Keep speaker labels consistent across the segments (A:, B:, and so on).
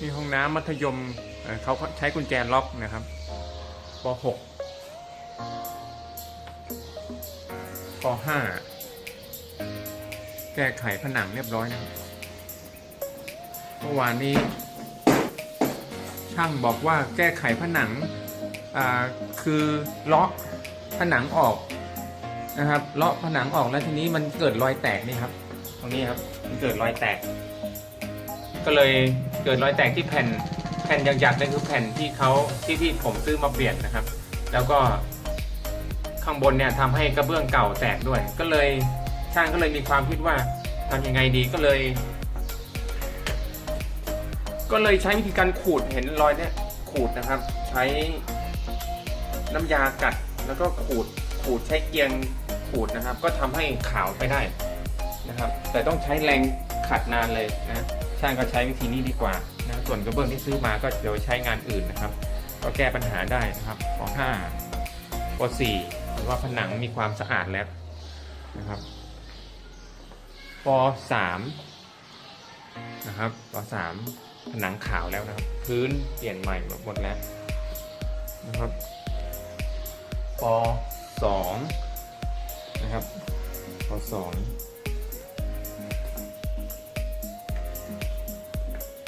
A: นี่ห้องน้ำมัธยมเเขาใช้กุญแจล็อกนะครับป .6 ป .5 แก้ไขผนังเรียบร้อยนะครับเมื่อวานนี้ ช่างบอกว่าแก้ไขผนังคือเลาะผนังออกนะครับเลาะผนังออกแล้วทีนี้มันเกิดรอยแตกนี่ครับ ตรงนี้ครับมันเกิดรอยแตก ก็เลยเกิดรอยแตกที่แผ่นแผ่นหยักๆนั่นคือแผ่นที่เขาที่ที่ผมซื้อมาเปลี่ยนนะครับ แล้วก็ข้างบนเนี่ยทำให้กระเบื้องเก่าแตกด้วย ก็เลยช่างก็เลยมีความคิดว่าทำยังไงดีก็เลย ก็เลยใช้วิธีการขูดเห็นรอยเนี่ยขูดนะครับ ใช้น้ำยากัดแล้วก็ขูดขูดใช้เกียงขูดนะครับ ก็ทำให้ขาวไปได้นะครับ แต่ต้องใช้แรงขัดนานเลยนะ ช่างก็ใช้วิธีนี้ดีกว่านะส่วนกระเบื้องที่ซื้อมาก็เดี๋ยวใช้งานอื่นนะครับ ก็แก้ปัญหาได้นะครับป .5 ป .4 หรือว่าผนังมีความสะอาดแล้วนะครับป .3 นะครับป .3 ผนังขาวแล้วนะครับ พื้นเปลี่ยนใหม่หมดแล้วนะครับป .2 นะครับป .2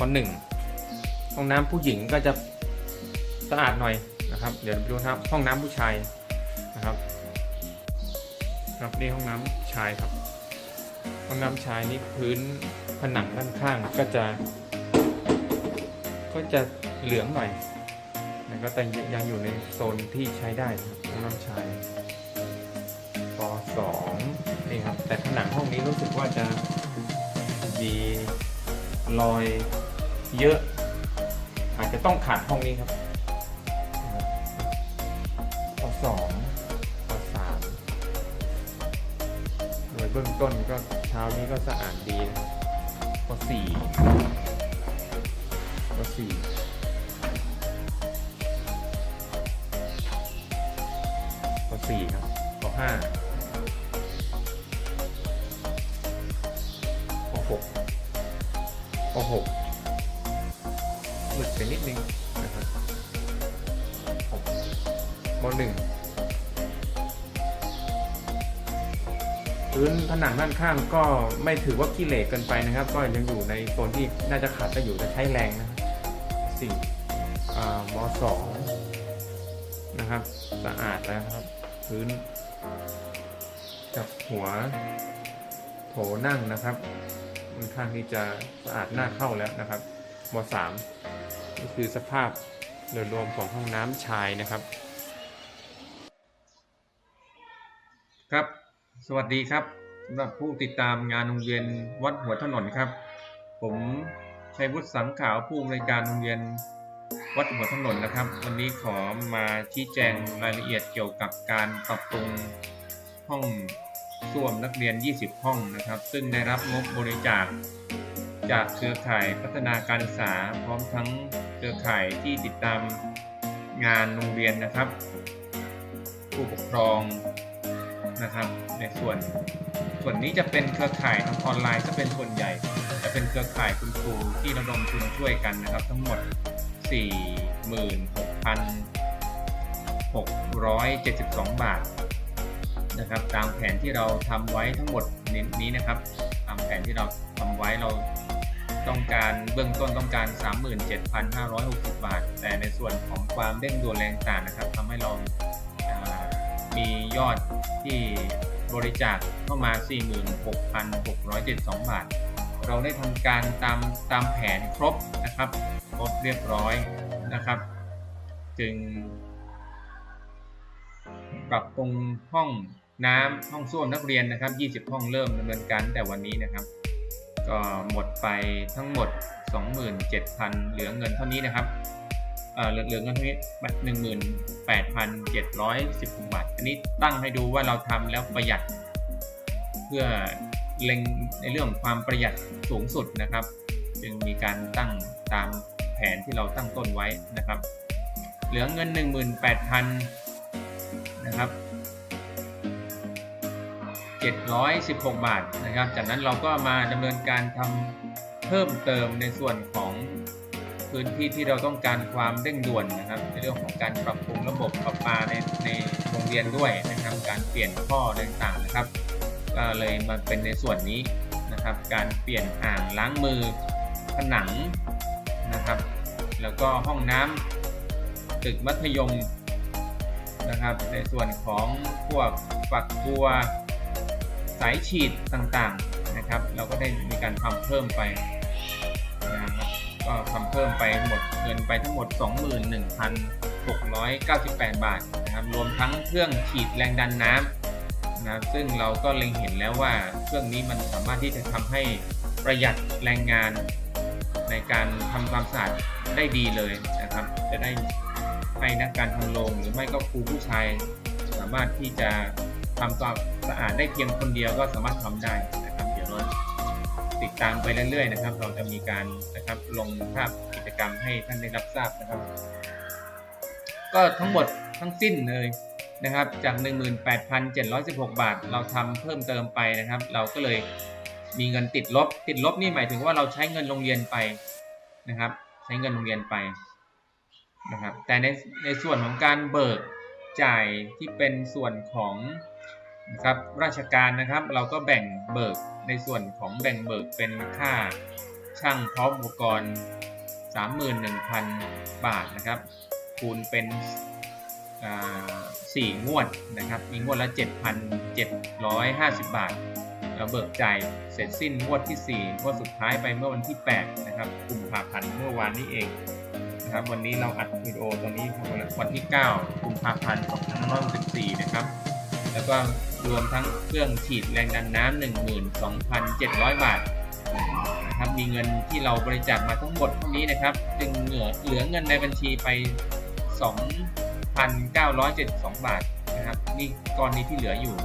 A: ป .1 ห้องน้ำผู้หญิงก็จะสะอาดหน่อยนะครับ เดี๋ยวดูนะครับห้องน้ำผู้ชายนะครับ ครับนี่ห้องน้ำชายครับ ห้องน้ำชายนี่พื้นผนังด้านข้างก็จะ ก็จะเหลืองหน่อยนะก็แต่ยังอยู่ในโซนที่ใช้ได้ห้องน้ำชายปสองนี่ครับ แต่ผนังห้องนี้รู้สึกว่าจะมีรอย เยอะ อาจจะต้องขัดห้องนี้ครับปสองปสามโดยเบื้องต้นก็เช้านี้ก็สะอาดดีนะครับปสี่ปสี่ปสี่ครับปห้าปหกปหก หลุดไปนิดนึงนะครับมหนึ่งพื้นผนังด้านข้างก็ไม่ถือว่าขี้เหร่เกินไปนะครับ ก็ยังอยู่ในโซนที่น่าจะขาดก็อยู่จะใช้แรงนะสี่อ่ามสองนะครับสะอาดแล้วครับ พื้นกับหัวโถนั่งนะครับค่อนข้างที่จะสะอาดน่าเข้าแล้วนะครับมสาม นี่คือสภาพโดยรวมของห้องน้ำชายนะครับ ครับ สวัสดีครับสำหรับผู้ติดตามงานโรงเรียนวัดหัวถนนครับ ผมชัยวุฒิสังขาวผู้อำนวยการโรงเรียนวัดหัวถนนนะครับ วันนี้ขอมาชี้แจงรายละเอียดเกี่ยวกับการปรับปรุงห้องส้วมนักเรียน 20 ห้องนะครับ ซึ่งได้รับงบบริจาคจากเครือข่ายพัฒนาการศึกษาพร้อมทั้ง เครือข่ายที่ติดตามงานโรงเรียนนะครับ ผู้ปกครองนะครับ ในส่วนส่วนนี้จะเป็นเครือข่ายทางออนไลน์จะเป็นส่วนใหญ่ จะเป็นเครือข่ายคุณครูที่ระดมทุนช่วยกันนะครับ ทั้งหมด 46,672 บาทนะครับ ตามแผนที่เราทำไว้ทั้งหมดนี้นะครับ ตามแผนที่เราทำไว้เรา ต้องการเบื้องต้นต้องการ 37,560 บาท แต่ในส่วนของความเร่งด่วนแรงต่างนะครับทำให้เรามียอดที่บริจาคเข้ามา 46,672 บาท เราได้ทำการตามตามแผนครบนะครับครบเรียบร้อยนะครับ จึง ปรับปรุงห้องน้ำห้องส้วมนักเรียนนะครับ 20 ห้องเริ่มดำเนินการแต่วันนี้นะครับ ก็หมดไปทั้งหมด 27,000 เหลือเงินเท่านี้นะครับเอ่อเหลือเหลือเงินเท่านี้18,716บาท อันนี้ตั้งให้ดูว่าเราทำแล้วประหยัด เพื่อเล็งในเรื่องความประหยัดสูงสุดนะครับ จึงมีการตั้งตามแผนที่เราตั้งต้นไว้นะครับ เหลือเงิน 18,000นะครับ 716 บาทนะครับ จากนั้นเราก็มาดำเนินการทำเพิ่มเติมในส่วนของพื้นที่ที่เราต้องการความเร่งด่วนนะครับ ในเรื่องของการปรับปรุงระบบประปาในในโรงเรียนด้วยนะครับ การเปลี่ยนข้อต่างๆนะครับ ก็เลยมาเป็นในส่วนนี้นะครับ การเปลี่ยนอ่างล้างมือผนังนะครับ แล้วก็ห้องน้ำตึกมัธยมนะครับ ในส่วนของพวกฝักบัว สายฉีดต่างๆนะครับ เราก็ได้มีการทำเพิ่มไปนะครับก็ทำเพิ่มไปหมดเงินไปทั้งหมด 21,698 บาทนะครับรวมทั้งเครื่องฉีดแรงดันน้ำนะซึ่งเราก็เล็งเห็นแล้วว่าเครื่องนี้มันสามารถที่จะทำให้ประหยัดแรงงานในการทำความสะอาดได้ดีเลยนะครับ จะได้ให้นักการทำโรงหรือไม่ก็ครูผู้ชาย สามารถที่จะทำความ สะอาดได้เพียงคนเดียวก็สามารถทำได้นะครับ เดี๋ยวเราติดตามไปเรื่อยๆนะครับ เราจะมีการนะครับลงภาพกิจกรรมให้ท่านได้รับทราบนะครับ ก็ทั้งหมดทั้งสิ้นเลยนะครับ จาก 18,716 บาท เราทำเพิ่มเติมไปนะครับ เราก็เลยมีเงินติดลบ ติดลบนี่หมายถึงว่าเราใช้เงินโรงเรียนไปนะครับ ใช้เงินโรงเรียนไปนะครับ แต่ในในส่วนของการเบิกจ่ายที่เป็นส่วนของ นะครับราชการนะครับเราก็แบ่งเบิกในส่วนของแบ่งเบิกเป็นค่าช่างพร้อมอุปกรณ์ 31,000 บาทนะครับคูณเป็นสี่งวดนะครับมีงวดละ 7,750 บาท เราเบิกจ่ายเสร็จสิ้นงวดที่ 4 งวดสุดท้ายไปเมื่อวันที่ 8 นะครับกุมภาพันธ์เมื่อวานนี้เองนะครับวันนี้เราอัดวิดีโอตรงนี้วันที่ 9 กุมภาพันธ์2564 นะครับ แล้วก็ รวมทั้งเครื่องฉีดแรงดันน้ำ12,700 บาทนะครับมีเงินที่เราบริจาคมาทั้งหมดเท่านี้นะครับ จึงเหลือเหลือเงินในบัญชีไป 2,972 บาทนะครับนี่ก้อนนี้ที่เหลืออยู่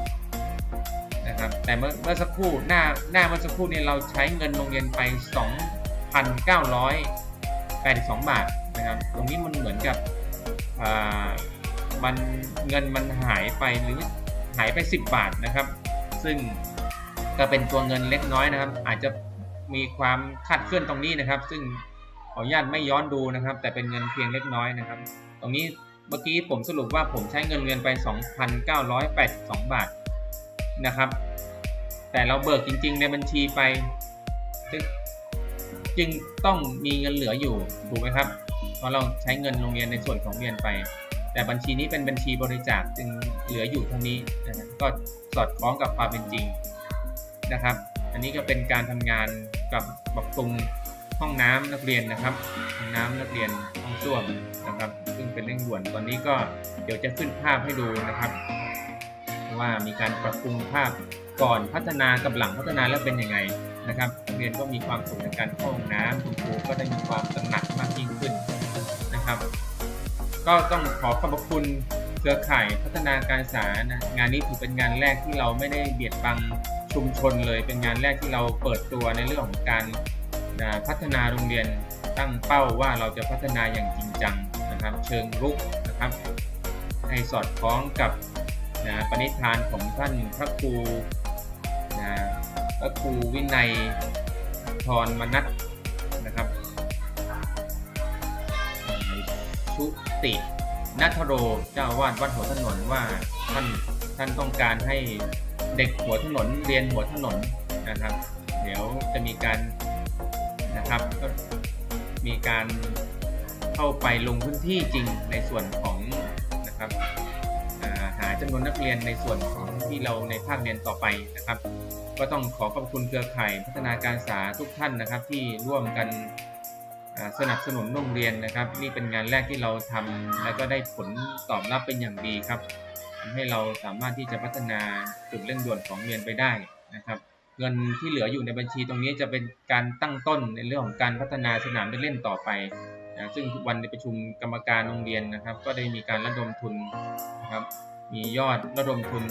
A: นะครับแต่เมื่อเมื่อสักครู่หน้าหน้าเมื่อสักครู่นี่ยเราใช้เงินโรงเรียนไป 2,982 บาทนะครับตรงนี้มันเหมือนกับอ่ามันเงินมันหายไปหรือ หายไป 10 บาทนะครับ ซึ่งก็เป็นตัวเงินเล็กน้อยนะครับ อาจจะมีความคาดเคลื่อนตรงนี้นะครับ ซึ่งขออนุญาตไม่ย้อนดูนะครับ แต่เป็นเงินเพียงเล็กน้อยนะครับ ตรงนี้เมื่อกี้ผมสรุปว่าผมใช้เงินเรียนไป 2,982 บาทนะครับ แต่เราเบิกจริง ๆ ในบัญชีไปจึงจึงต้องมีเงินเหลืออยู่ถูกไหมครับเพราะเราใช้เงินโรงเรียนในส่วนของเรียนไป แต่บัญชีนี้เป็นบัญชีบริจาคจึงเหลืออยู่เท่านี้นะก็สอดคล้องกับความเป็นจริงนะครับ อันนี้ก็เป็นการทำงานกับปรับปรุงห้องน้ำนักเรียนนะครับห้องน้ำนักเรียนห้องส้วมนะครับ ซึ่งเป็นเร่งด่วนตอนนี้ก็เดี๋ยวจะขึ้นภาพให้ดูนะครับ ว่ามีการปรับปรุงภาพก่อนพัฒนากับหลังพัฒนาแล้วเป็นยังไงนะครับนักเรียนก็มีความสุขในการเข้าห้องน้ำคุณครูก็ได้มีความตระหนักมากยิ่งขึ้นนะครับ ก็ต้องขอขอบคุณเครือข่ายพัฒนาการศึกษานะงานนี้ถือเป็นงานแรกที่เราไม่ได้เบียดบังชุมชนเลย เป็นงานแรกที่เราเปิดตัวในเรื่องของการนะพัฒนาโรงเรียนตั้งเป้าว่าเราจะพัฒนาอย่างจริงจังนะครับ เชิงรุกนะครับ ให้สอดคล้องกับนะปณิธานของท่านพระครูนะพระครูวินัยทรมนัสนะครับชุ ตินัทโรเจ้าวาดวัดหัวถนนว่าท่านท่านต้องการให้เด็กหัวถนนเรียนหัวถนนนะครับ เดี๋ยวจะมีการนะครับก็มีการเข้าไปลงพื้นที่จริงในส่วนของนะครับาหาจำนวนนักเรียนในส่วนของที่เราในภาคเรียนต่อไปนะครับ ก็ต้องขอขอบคุณเครือข่ายพัฒนาการศึกษาทุกท่านนะครับที่ร่วมกัน สนับสนุนโรงเรียนนะครับ นี่เป็นงานแรกที่เราทำและก็ได้ผลตอบรับเป็นอย่างดีครับทำให้เราสามารถที่จะพัฒนาจุดเร่งด่วนของเรียนไปได้นะครับ เงินที่เหลืออยู่ในบัญชีตรงนี้จะเป็นการตั้งต้นในเรื่องของการพัฒนาสนามเล่นต่อไปนะซึ่งวันในประชุมกรรมการโรงเรียนนะครับ ก็ได้มีการระดมทุนนะครับมียอดระดมทุน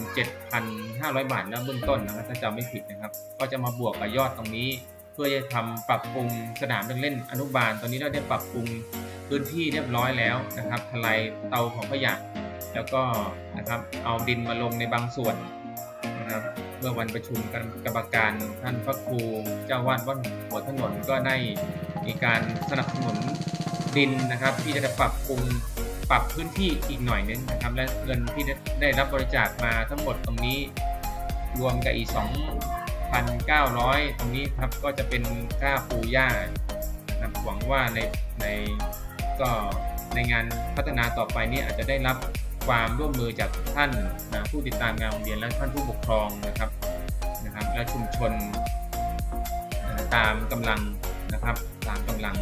A: 7,500 บาทแล้วเบื้องต้นนะครับถ้าจำไม่ผิดนะครับ ก็จะมาบวกกับยอดตรงนี้ เพื่อจะทำปรับปรุงสนามเล่นอนุบาล ตอนนี้เราได้ปรับปรุงพื้นที่เรียบร้อยแล้วนะครับทลายเตาของขยะแล้วก็นะครับเอาดินมาลงในบางส่วนนะครับเมื่อวันประชุมกันกรรมการท่านพระครูเจ้าวาดวัดหัวถนนก็ได้มีการสนับสนุนดินนะครับ ที่จะปรับปรุงปรับพื้นที่อีกหน่อยนึงนะครับ และเงินที่ได้รับบริจาคมาทั้งหมดตรงนี้รวมกับอีก 2,900 ตรงนี้ครับก็จะเป็นค่าปูหญ้านะหวังว่าในในก็ในงานพัฒนาต่อไปนี้อาจจะได้รับความร่วมมือจากท่านนะผู้ติดตามงานโรงเรียนและท่านผู้ปกครองนะครับนะครับและชุมชนนะตามกำลังนะครับตามกำลัง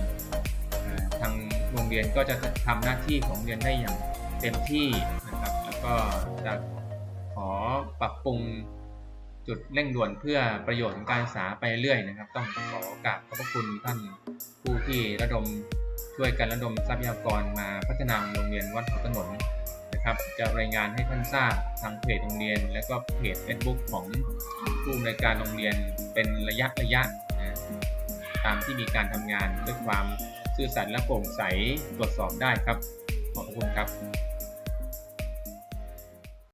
A: ทางโรงเรียนก็จะทำหน้าที่ของเรียนได้อย่างเต็มที่นะครับ แล้วก็จะขอปรับปรุง จุดเร่งด่วนเพื่อประโยชน์ของการศึกษาไปเรื่อยนะครับ ต้องขอกราบขอบพระคุณท่านผู้ที่ระดมช่วยกันระดมทรัพยากรมาพัฒนาโรงเรียนวัดหัวถนนนะครับ จะรายงานให้ท่านทราบทางเพจโรงเรียน และก็เพจ Facebook ของผู้อำนการโรงเรียนเป็นระยะระยะนะตามที่มีการทำงานด้วยความซื่อสัตย์และโปร่งใสตรวจสอบได้ครับ ขอบพระคุณครับ